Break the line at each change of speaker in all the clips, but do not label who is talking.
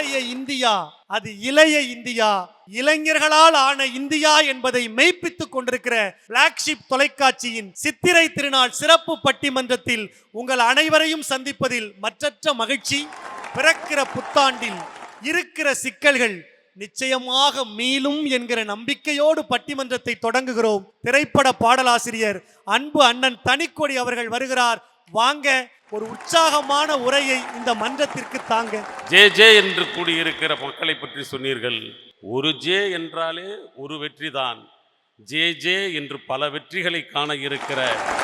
நாளைய இந்தியா அது இளைய இந்தியா. இளைஞர்களால் ஆன இந்தியா என்பதை மெய்ப்பித்துக் கொண்டிருக்கிற பிளாக்ஷிப் தொலைக்காட்சியின் சித்திரை திருநாள் சிறப்பு பட்டிமன்றத்தில் உங்கள் அனைவரையும் சந்திப்பதில் மற்றற்ற மகிழ்ச்சி பிறக்கிற புத்தாண்டில் இருக்கிற சிக்கல்கள் நிச்சயமாக மீளும் என்கிற நம்பிக்கையோடு பட்டிமன்றத்தை தொடங்குகிறோம். திரைப்பட பாடலாசிரியர் அன்பு அண்ணன் தனிக்கொடி அவர்கள் வருகிறார். வாங்க ஒரு உற்சாகமான உரையை இந்த மன்றத்திற்கு தாங்க.
ஜே ஜே என்று கூடியிருக்கிற மக்களை பற்றி சொன்னீர்கள். ஒரு ஜே என்றாலே ஒரு வெற்றிதான். ஜே ஜே என்று பல வெற்றிகளை காண இருக்கிற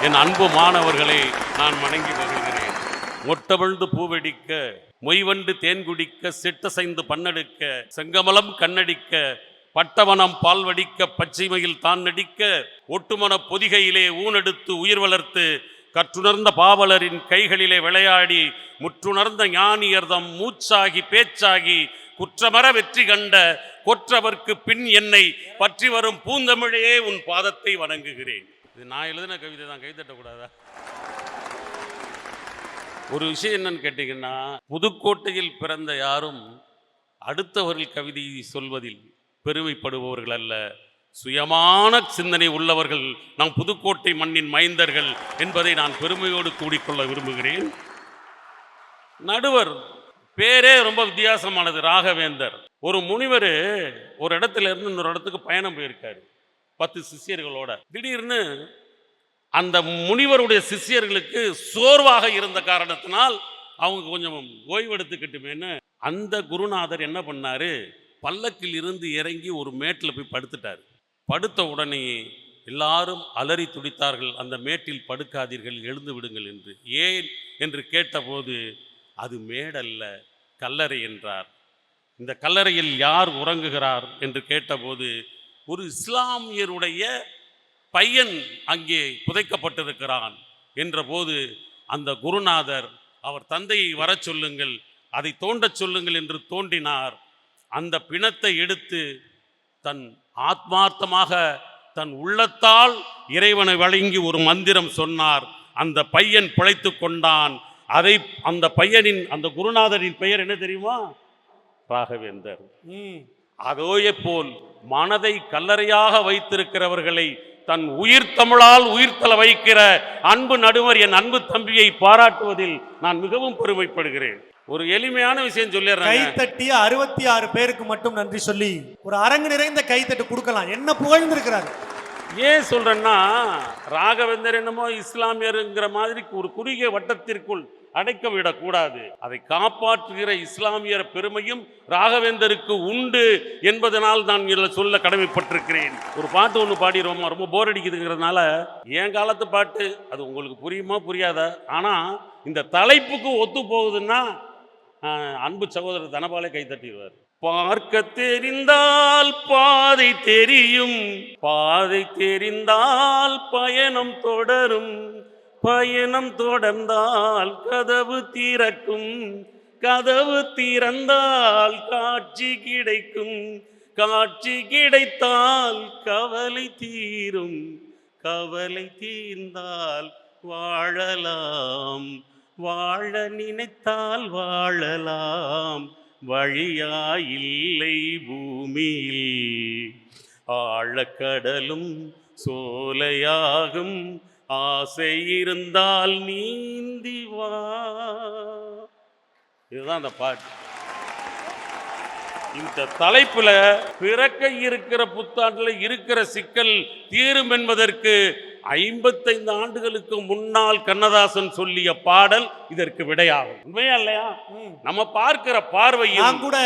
என் அன்பு மாணவர்களை நான் வணங்கி வருகிறேன். மொட்டவிழ்ந்து பூவெடிக்க மொய்வண்டு தேன் குடிக்க சிட்டசைந்து பண்ணெடுக்க செங்கமலம் கண்ணடிக்க பட்டவனம் பால் வடிக்க பச்சைமையில் தான் நடிக்க ஒட்டுமன பொதிகையிலே ஊனெடுத்து உயிர் வளர்த்து கற்றுணர்ந்த பாவலரின் கைகளிலே விளையாடி முற்றுணர்ந்த ஞானியர்தம் மூச்சாகி பேச்சாகி குற்றமற வெற்றி கண்ட கொற்றவர்க்கு பின் என்னை பற்றி வரும் பூந்தமிழையே உன் பாதத்தை வணங்குகிறேன். இது நான் எழுதின கவிதை தான் கைதட்டக்கூடாதா ஒரு விஷயம் என்னன்னு கேட்டிங்கன்னா புதுக்கோட்டையில் பிறந்த யாரும் அடுத்தவர்கள் கவிதை சொல்வதில் பெருமைப்படுபவர்கள் அல்ல. சுயமான சிந்தனை உள்ளவர்கள் நாம் புதுக்கோட்டை மண்ணின் மைந்தர்கள் என்பதை நான் பெருமையோடு கூடிக்கொள்ள விரும்புகிறேன். நடுவர் பேரே ரொம்ப வித்தியாசமானது ராகவேந்தர். ஒரு முனிவர் ஒரு இடத்துல இருந்து இன்னொரு இடத்துக்கு பயணம் போயிருக்காரு பத்து சிஷ்யர்களோட. திடீர்னு அந்த முனிவருடைய சிஷ்யர்களுக்கு சோர்வாக இருந்த காரணத்தினால் அவங்க கொஞ்சம் ஓய்வெடுத்துக்கிட்டுமேன்னு அந்த குருநாதர் என்ன பண்ணார் பல்லக்கில் இருந்து இறங்கி ஒரு மேட்டில் போய் படுத்துட்டார். படுத்த உடனேயே எல்லாரும் அலறி துடித்தார்கள். அந்த மேட்டில் படுக்காதீர்கள் எழுந்து விடுங்கள் என்று. ஏன் என்று கேட்டபோது அது மேடல்ல கல்லறை என்றார். இந்த கல்லறையில் யார் உறங்குகிறார் என்று கேட்டபோது ஒரு இஸ்லாமியருடைய பையன் அங்கே புதைக்கப்பட்டிருக்கிறான் என்றபோது அந்த குருநாதர் அவர் தந்தையை வரச் சொல்லுங்கள் அதை தோண்டச் சொல்லுங்கள் என்று தோண்டினார். அந்த பிணத்தை எடுத்து தன் ஆத்மார்த்தமாக தன் உள்ளத்தால் இறைவனை வழங்கி ஒரு மந்திரம் சொன்னார். அந்த பையன் பிழைத்து கொண்டான். அதை அந்த பையனின் அந்த குருநாதரின் பெயர் என்ன தெரியுமா? ராகவேந்தர்.
ம்,
அதோயே போல் மனதை கல்லறையாக வைத்திருக்கிறவர்களை தன் உயிர் தமிழால் உயிர்த்தல வைக்கிற அன்பு நடுவர் என் அன்பு தம்பியை பாராட்டுவதில் நான் மிகவும் பெருமைப்படுகிறேன். ஒரு எளிமையான விஷயம் சொல்லிடுறேன்
கைத்தட்டிய அறுபத்தி ஆறு பேருக்கு மட்டும் நன்றி சொல்லி ஒரு அரங்கு நிறைந்த கைத்தட்டு கொடுக்கலாம். என்ன புகழ்ந்திருக்கிறார்?
ஏன் சொல்றேன்னா ராகவேந்தர் என்னமோ இஸ்லாமியருங்கிற மாதிரி ஒரு குறுகிய வட்டத்திற்குள் அடைக்க விடக்கூடாது. அதை காப்பாற்றுகிற இஸ்லாமியர் பெருமையும் ராகவேந்தருக்கு உண்டு என்பதனால் நான் இதில் சொல்ல கடமைப்பட்டிருக்கிறேன். ஒரு பாட்டு ஒன்று பாடிடுவோமா? ரொம்ப போர் அடிக்குதுங்கிறதுனால என் காலத்து பாட்டு அது உங்களுக்கு புரியுமா புரியாதா? ஆனால் இந்த தலைப்புக்கு ஒத்து போகுதுன்னா அன்பு சகோதரர் தனபாலே கைத்தட்டிடுவார் பார்க்க தெரிந்தால் பாதை தெரியும். பாதை தெரிந்தால் பயணம் தொடரும். பயணம் தொடர்ந்தால் கதவு திறக்கும். கதவு திறந்தால் காட்சி கிடைக்கும். காட்சி கிடைத்தால் கவலை தீரும். கவலை தீர்ந்தால் வாழலாம். வாழ நினைத்தால் வாழலாம் வழியாயில்லை பூமியில். ஆழக்கடலும் சோலையாகும் ஆசை இருந்தால் நீந்தி வா. இதுதான் அந்த பாட்டு. இந்த தலைப்புல பிறக்க இருக்கிற புத்தாண்டுல இருக்கிற சிக்கல் தீரும் என்பதற்கு ஐம்பத்தைந்து ஆண்டுகளுக்கு முன்னால் கண்ணதாசன் சொல்லிய பாடல் இதற்கு விடையாகும். உண்மையா இல்லையா? நம்ம பார்க்கிற பார்வையில்
நான் கூட.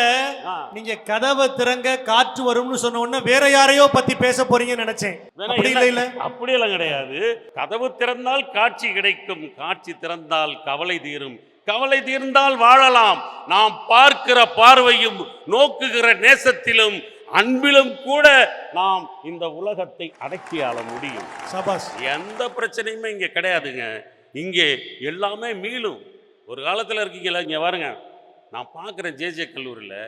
நீங்க கதவை திறங்க காற்று வரும்னு சொன்ன உடனே வேற யாரையோ பத்தி பேச போறீங்கன்னு நினைச்சேன். அப்படி இல்ல இல்ல
அப்படியெல்லாம் கிடையாது. கதவு திறந்தால் காட்சி கிடைக்கும் காட்சி திறந்தால் கவலை தீரும். கவலை தீர்ந்தால் வாழலாம். நாம் பார்க்கிற பார்வையும் நோக்குகிற நேசத்திலும் அன்பிலும் கூட நாம் இந்த உலகத்தை அடக்கி ஆள முடியும்.
சபாஸ்
எந்த பிரச்சனையுமே இங்கே கிடையாதுங்க. இங்கே எல்லாமே மீளும். ஒரு காலத்தில் இருக்கீங்களா இங்கே பாருங்க நான் பார்க்குறேன் ஜேஜே கல்லூரியில்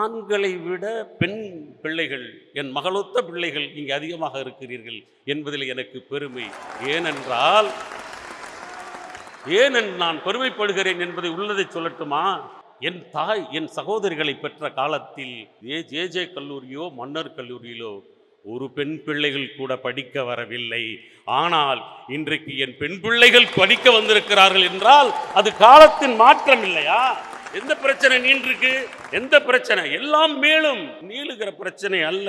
ஆண்களை விட பெண் பிள்ளைகள் என் மகளொத்த பிள்ளைகள் இங்கே அதிகமாக இருக்கிறீர்கள் என்பதில் எனக்கு பெருமை. ஏனென்றால் ஏன் என்று நான் பெருமைப்படுகிறேன் என்பதை உள்ளதை சொல்லட்டுமா? என் தாய் என் சகோதரிகளை பெற்ற காலத்தில் ஏ ஜே ஜே கல்லூரியோ மன்னர் கல்லூரியிலோ ஒரு பெண் பிள்ளைகள் கூட படிக்க வரவில்லை. ஆனால் இன்றைக்கு என் பெண் பிள்ளைகள் படிக்க வந்திருக்கிறார்கள் என்றால் அது காலத்தின் மாற்றம் இல்லையா? எந்த பிரச்சனை நீண்டிருக்கு? எந்த பிரச்சனை? எல்லாம் மேலும் நீளுகிற பிரச்சனை அல்ல.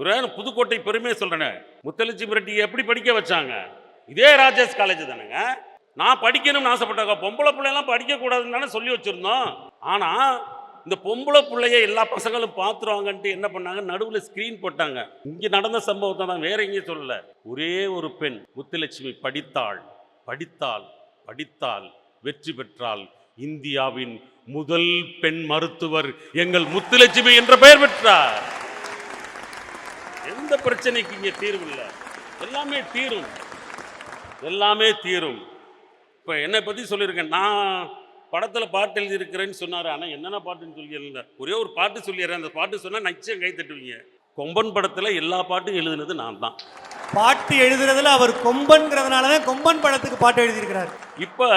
ஒரு புதுக்கோட்டை பெருமையை சொல்றேன். முத்தலட்சுமி ரெட்டியை எப்படி படிக்க வச்சாங்க? இதே ராஜேஷ் காலேஜ் தானேங்க? நான் படிக்கணும்னு ஆசைப்பட்டாங்க பொம்பளை பிள்ளைலாம் படிக்கக்கூடாதுன்னு தானே சொல்லி வச்சிருந்தோம். ஆனால் இந்த பொம்பளை பிள்ளைய எல்லா பசங்களும் பார்த்துருவாங்கன்ட்டு என்ன பண்ணாங்க? நடுவில் ஸ்க்ரீன் போட்டாங்க. இங்கே நடந்த சம்பவத்தை தான் வேற எங்கேயும் சொல்லலை. ஒரே ஒரு பெண் முத்துலட்சுமி படித்தாள் படித்தாள் படித்தாள் வெற்றி பெற்றாள். இந்தியாவின் முதல் பெண் மருத்துவர் எங்கள் முத்துலட்சுமி என்ற பெயர் பெற்றார். எந்த பிரச்சனைக்கு இங்கே தீர்வு இல்லை? எல்லாமே தீரும். எல்லாமே தீரும். இப்போ என்னை பற்றி சொல்லியிருக்கேன். நான் படத்தில் பாட்டு எழுதியிருக்கிறேன்னு சொன்னார். ஆனால் என்னென்ன பாட்டுன்னு சொல்லி ஒரே ஒரு பாட்டு சொல்லிடுறேன். அந்த பாட்டு சொன்னால் நிச்சயம் கை தட்டுவீங்க. கொம்பன் படத்தில் எல்லா பாட்டும் எழுதுனது நான் தான்.
பாட்டு எழுதுறதுல அவர் கொம்பன்கிறதுனால தான் கொம்பன் படத்துக்கு பாட்டு எழுதியிருக்கிறார்.
இப்போ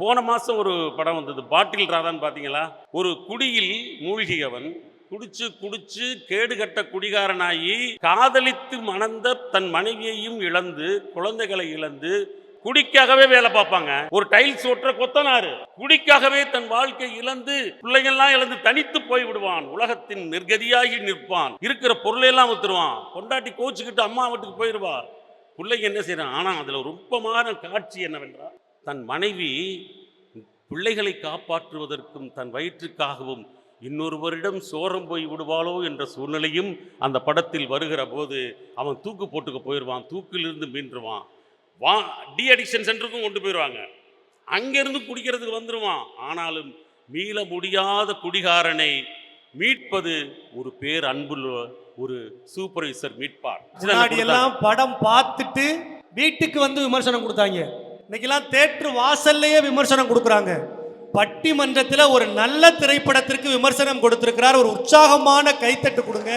போன மாதம் ஒரு படம் வந்தது. பாட்டில் ராதான்னு பார்த்தீங்களா ஒரு குடியில் மூழ்கியவன் குடிச்சு குடிச்சு கேடுகட்ட குடிகாரனாகி காதலித்து மணந்த தன் மனைவியையும் இழந்து குழந்தைகளை இழந்து குடிக்காகவே வேலை பார்ப்பாங்க. ஒரு டைல்ஸ் ஒட்டுற கொத்தனாரு. குடிக்காகவே தன் வாழ்க்கை இழந்து பிள்ளைங்கள்லாம் இழந்து தனித்து போய் விடுவான். உலகத்தின் நிர்கதியாகி நிற்பான். இருக்கிற பொருளையெல்லாம் வித்துருவான். கொண்டாட்டி கோச்சுக்கிட்டு அம்மா வீட்டுக்கு போயிடுவா பிள்ளைங்க என்ன செய்யறான் ஆனா அதுல ரொம்பமான காட்சி என்னவென்றால் தன் மனைவி பிள்ளைகளை காப்பாற்றுவதற்கும் தன் வயிற்றுக்காகவும் இன்னொருவரிடம் சோரம் போய் விடுவாளோ என்ற சூழ்நிலையும் அந்த படத்தில் வருகிற போது அவன் தூக்கு போட்டுக்க போயிடுவான் தூக்கிலிருந்து மீண்டுருவான். வா டி அடிக்ஷன் சென்டருக்கும் கொண்டு போயிடுவாங்க. அங்கிருந்து குடிக்கிறதுக்கு வந்துடுவான் ஆனாலும் மீள முடியாத குடிகாரனை மீட்பது ஒரு பேர் அன்புள்ள ஒரு சூப்பர்வைசர் மீட்பார்.
முன்னாடி எல்லாம் படம் பார்த்துட்டு வீட்டுக்கு வந்து விமர்சனம் கொடுத்தாங்க. இன்னைக்கெல்லாம் தேட்டர் வாசல்லையே விமர்சனம் கொடுக்குறாங்க. பட்டிமன்றத்தில் ஒரு நல்ல திரைப்படத்திற்கு விமர்சனம் கொடுத்திருக்கிறார். ஒரு உற்சாகமான கைத்தட்டு கொடுங்க.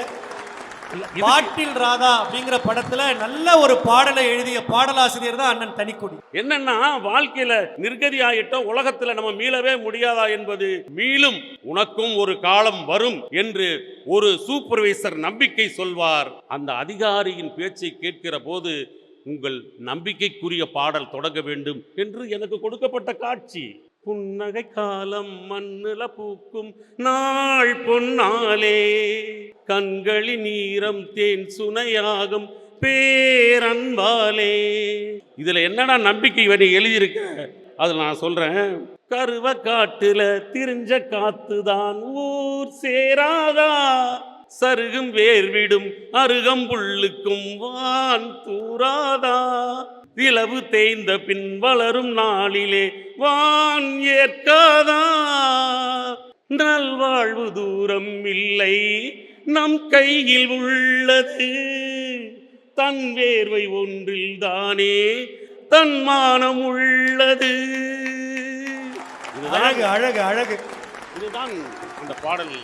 பாட்டில் ராதா அப்படிங்கிற படத்துல நல்ல ஒரு பாடலை எழுதிய பாடலாசிரியர் தான் அண்ணன் தனிக்கொடி.
என்னன்னா வாழ்க்கையில நிர்கதி ஆயிட்டோம் உலகத்துல நம்ம மீளவே முடியாதா என்பது மீளும் உனக்கும் ஒரு காலம் வரும் என்று ஒரு சூப்பர்வைசர் நம்பிக்கை சொல்வார். அந்த அதிகாரியின் பேச்சை கேட்கிற போது உங்கள் நம்பிக்கைக்குரிய பாடல் தொடங்க வேண்டும் என்று எனக்கு கொடுக்கப்பட்ட காட்சி. புன்னகை காலம் மண்ணுல பூக்கும் நாள் பொன்னாலே. கண்களி நீரம் தேன் சுனையாகும் பேரன்பாலே. இதுல என்னடா நம்பிக்கை வரி எழுதியிருக்க? அதில் நான் சொல்றேன் கருவ காட்டுல திரிஞ்ச காத்துதான் ஊர் சேராதா. சருகும் வேர்விடும் அருகம் புள்ளுக்கும் வான் தூராதா. இலவு தேய்ந்த பின் வளரும் நாளிலே வான் ஏற்காதா? நல்வாழ்வு தூரம் இல்லை நம் கையில் உள்ளது. தன் வேர்வை ஒன்றில் தானே தன் மானம் உள்ளது.
அழகு அழகு அழகு.
இதுதான் அந்த பாடல்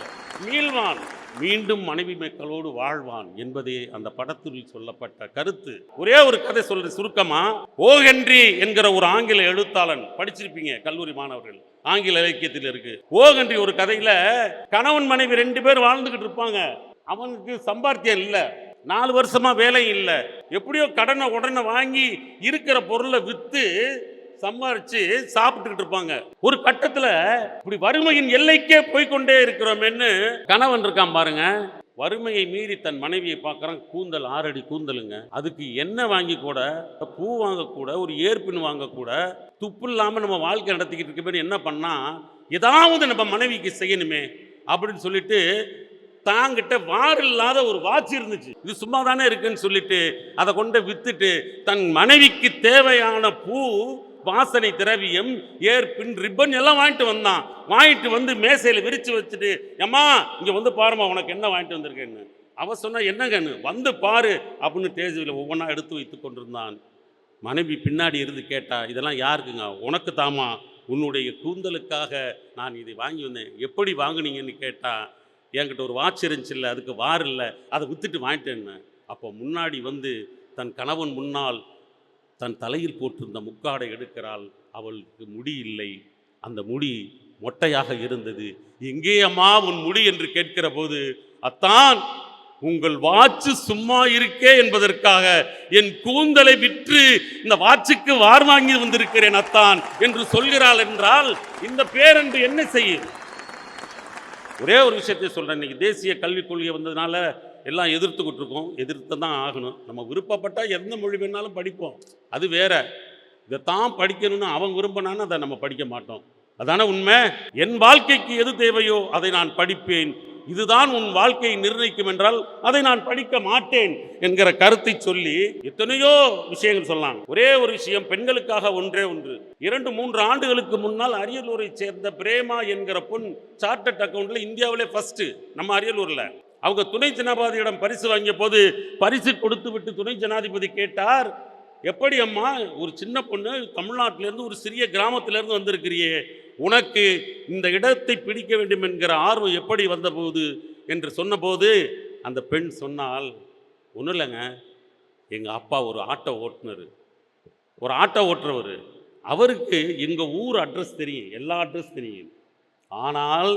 மீள்வான். மீண்டும் மனைவி மக்களோடு வாழ்வான் என்பதே அந்த படத்தில் சொல்லப்பட்ட கருத்து. ஒரே ஒரு கதை சொல்ற சுருக்கமா. ஓ ஹென்றி என்கிற ஒரு ஆங்கில எழுத்தாளன் படிச்சிருப்பீங்க கல்லூரி மாணவர்கள். ஆங்கில இலக்கியத்தில் இருக்கு. ஓ ஹென்றி ஒரு கதையில கணவன் மனைவி ரெண்டு பேர் வாழ்ந்துகிட்டு இருப்பாங்க. அவனுக்கு சம்பாத்தியம் இல்ல. நாலு வருஷமா வேலை இல்லை. எப்படியோ கடனை உடனே வாங்கி இருக்கிற பொருளை விற்று சம்பாரிச்சு சாப்பிட்டுக்கிட்டு இருப்பாங்க. ஒரு கட்டத்துல இப்படி வறுமையின் எல்லைக்கே போய்க்கொண்டே இருக்கிறோமேன்னு கணவன் இருக்கான் பாருங்க. வறுமையை மீறி தன் மனைவியை பார்க்குறான். கூந்தல் ஆறடி கூந்தலுங்க. அதுக்கு எண்ணெய் வாங்கி கூட பூ வாங்கக்கூட ஒரு ஏற்பின் வாங்கக்கூட துப்பு இல்லாமல் நம்ம வாழ்க்கை நடத்திக்கிட்டு இருக்க என்ன பண்ணால் ஏதாவது நம்ம மனைவிக்கு செய்யணுமே அப்படின்னு சொல்லிட்டு தாங்கிட்ட வார் இல்லாத ஒரு வாட்ச் இருந்துச்சு. இது சும்மா தானே இருக்குன்னு சொல்லிட்டு அதை கொண்டு வித்துட்டு தன் மனைவிக்கு தேவையான பூ வாசனை திரவியம் ஏற்பின் ரிப்பன் எல்லாம் வாங்கிட்டு வந்தான். வாங்கிட்டு வந்து மேசையில் விரித்து வச்சுட்டு ஏம்மா இங்கே வந்து பாருமா உனக்கு என்ன வாங்கிட்டு வந்திருக்கேன்னு. அவ சொன்னா என்னங்கன்னு வந்து பாரு அப்படின்னு தேஜுவில் ஒவ்வொன்றா எடுத்து வைத்து கொண்டிருந்தான். மனைவி பின்னாடி இருந்து கேட்டா இதெல்லாம் யாருக்குங்க? உனக்கு தாமா உன்னுடைய கூந்தலுக்காக நான் இதை வாங்கி வந்தேன். எப்படி வாங்குனீங்கன்னு கேட்டா என்கிட்ட ஒரு வாட்ச் இருந்துச்சுல்ல அதுக்கு வார் இல்லை அதை விற்றுட்டு வாங்கிட்டேன்னு. அப்போ முன்னாடி வந்து தன் கணவன் முன்னால் தன் தலையில் போட்டிருந்த முக்காடை எடுக்கிறாள். அவளுக்கு முடி இல்லை. அந்த முடி மொட்டையாக இருந்தது. எங்கே அம்மா உன் முடி? என்று கேட்கிற போது அத்தான் உங்கள் வாட்சு சும்மா இருக்கே என்பதற்காக என் கூந்தலை விற்று இந்த வாட்சுக்கு வார் வாங்கி வந்திருக்கிறேன் அத்தான் என்று சொல்கிறாள் என்றால் இந்த பேரன்று என்ன செய்யும்? ஒரே ஒரு விஷயத்தை சொல்றேன். இன்னைக்கு தேசிய கல்விக் கொள்கை வந்ததுனால எல்லாம் எதிர்த்துக்கிட்டு இருக்கோம் எதிர்த்து தான் ஆகணும். நம்ம விருப்பப்பட்டால் எந்த மொழி வேணாலும் படிப்போம். அது வேற. இதைத்தான் படிக்கணும்னு அவன் விரும்பினான்னு அதை நம்ம படிக்க மாட்டோம். அதான உண்மை? என் வாழ்க்கைக்கு எது தேவையோ அதை நான் படிப்பேன். இதுதான் உன் வாழ்க்கையை நிர்ணயிக்கும் என்றால் அதை நான் படிக்க மாட்டேன் என்கிற கருத்தை சொல்லி எத்தனையோ விஷயங்கள் சொல்லலாம். ஒரே ஒரு விஷயம் பெண்களுக்காக ஒன்றே ஒன்று. இரண்டு மூன்று ஆண்டுகளுக்கு முன்னால் அரியலூரை சேர்ந்த பிரேமா என்கிற பொன் சார்ட்டர்ட் அக்கௌண்ட்ல இந்தியாவிலே ஃபர்ஸ்ட் நம்ம அரியலூர்ல. அவங்க துணை ஜனாதிபதியிடம் பரிசு வாங்கிய போது பரிசு கொடுத்து விட்டு துணை ஜனாதிபதி கேட்டார் எப்படி அம்மா ஒரு சின்ன பொண்ணு தமிழ்நாட்டிலேருந்து ஒரு சிறிய கிராமத்திலேருந்து வந்திருக்கிறியே உனக்கு இந்த இடத்தை பிடிக்க வேண்டும் என்கிற ஆர்வம் எப்படி வந்தபோது? என்று சொன்னபோது அந்த பெண் சொன்னால் ஒன்றும் இல்லைங்க எங்கள் அப்பா ஒரு ஆட்டோ ஓட்டுனர் ஒரு ஆட்டோ ஓட்டுறவர். அவருக்கு எங்கள் ஊர் அட்ரஸ் தெரியும் எல்லா அட்ரஸ் தெரியும். ஆனால்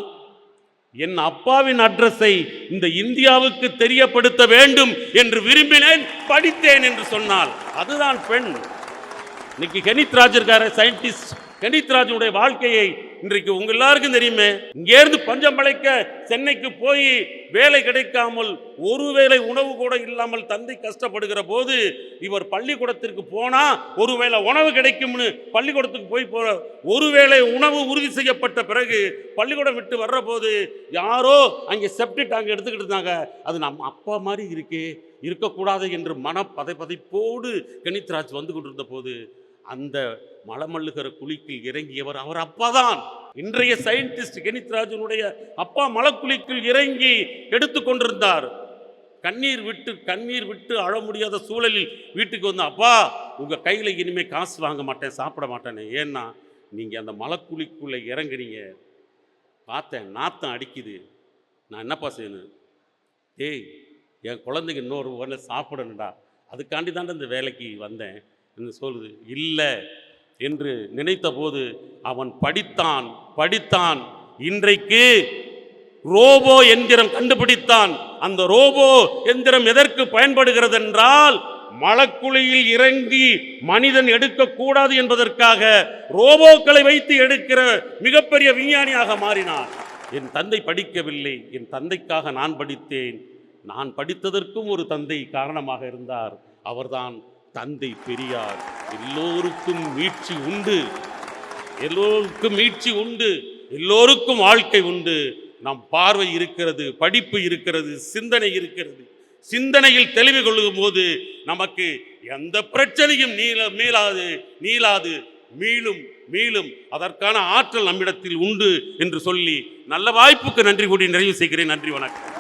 என் அப்பாவின் அட்ரஸை இந்த இந்தியாவுக்கு தெரியப்படுத்த வேண்டும் என்று விரும்பினேன் படித்தேன் என்று சொன்னால் அதுதான் பெண். இன்னைக்கு கெனித் ராஜ் இருக்காரு சயின்டிஸ்ட் கெனித்ராஜனுடைய வாழ்க்கையை இன்றைக்கு உங்க எல்லாருக்கும் தெரியுமே இங்கேருந்து பஞ்சம் பழைக்க சென்னைக்கு போய் வேலை கிடைக்காமல் ஒருவேளை உணவு கூட இல்லாமல் தந்தை கஷ்டப்படுகிற போது இவர் பள்ளிக்கூடத்திற்கு போனா ஒருவேளை உணவு கிடைக்கும்னு பள்ளிக்கூடத்துக்கு போய் போற ஒருவேளை உணவு உறுதி செய்யப்பட்ட பிறகு பள்ளிக்கூடம் விட்டு வர்ற போது யாரோ அங்கே செப்டி டேங்க் எடுத்துக்கிட்டு இருந்தாங்க. அது நம்ம அப்பா மாதிரி இருக்கே இருக்கக்கூடாது என்று மன பதைப்பதைப்போடு கணித்ராஜ் வந்து கொண்டிருந்த போது அந்த மலமல்லுகிற குழிக்குள் இறங்கியவர் அவர் அப்பாதான். இன்றைய சயின்டிஸ்ட் கெனித்ராஜனுடைய அப்பா மலக்குழிக்குள் இறங்கி எடுத்துக்கொண்டிருந்தார் கண்ணீர் விட்டு கண்ணீர் விட்டு அழ முடியாத சூழலில் வீட்டுக்கு வந்து அப்பா உங்கள் கையில் இனிமே காசு வாங்க மாட்டேன் சாப்பிட மாட்டேன்னு ஏன்னா நீங்கள் அந்த மலக்குழிக்குள்ளே இறங்குறீங்க பார்த்தேன் நாத்தம் அடிக்குது. நான் என்னப்பா செய்யணும்? ஏய் என் குழந்தைங்க இன்னொரு வேலை சாப்பிடணுடா அதுக்காண்டி தாண்டா இந்த வேலைக்கு வந்தேன். என்று சொல்லுது. இல்லை என்று நினைத்தபோது அவன் படித்தான் படித்தான். இன்றைக்கு ரோபோ எந்திரம் கண்டுபிடித்தான். அந்த ரோபோ எந்திரம் எதற்கு பயன்படுகிறது என்றால் மலக்குழியில் இறங்கி மனிதன் எடுக்கக்கூடாது என்பதற்காக ரோபோக்களை வைத்து எடுக்கிற மிகப்பெரிய விஞ்ஞானியாக மாறினான். என் தந்தை படிக்கவில்லை என் தந்தைக்காக நான் படித்தேன். நான் படித்ததற்கும் ஒரு தந்தை காரணமாக இருந்தார். அவர்தான் தந்தை பெரியார் எல்லோருக்கும் மீட்சி உண்டு. எல்லோருக்கும் மீட்சி உண்டு. எல்லோருக்கும் வாழ்க்கை உண்டு. நம் பார்வை இருக்கிறது படிப்பு இருக்கிறது சிந்தனை இருக்கிறது. சிந்தனையில் தெளிவு கொள்ளும் போது நமக்கு எந்த பிரச்சனையும் நீள மீளாது நீளாது. மீளும் மீளும். அதற்கான ஆற்றல் நம்மிடத்தில் உண்டு என்று சொல்லி நல்ல வாய்ப்புக்கு நன்றி கூடி நிறைவு செய்கிறேன். நன்றி வணக்கம்.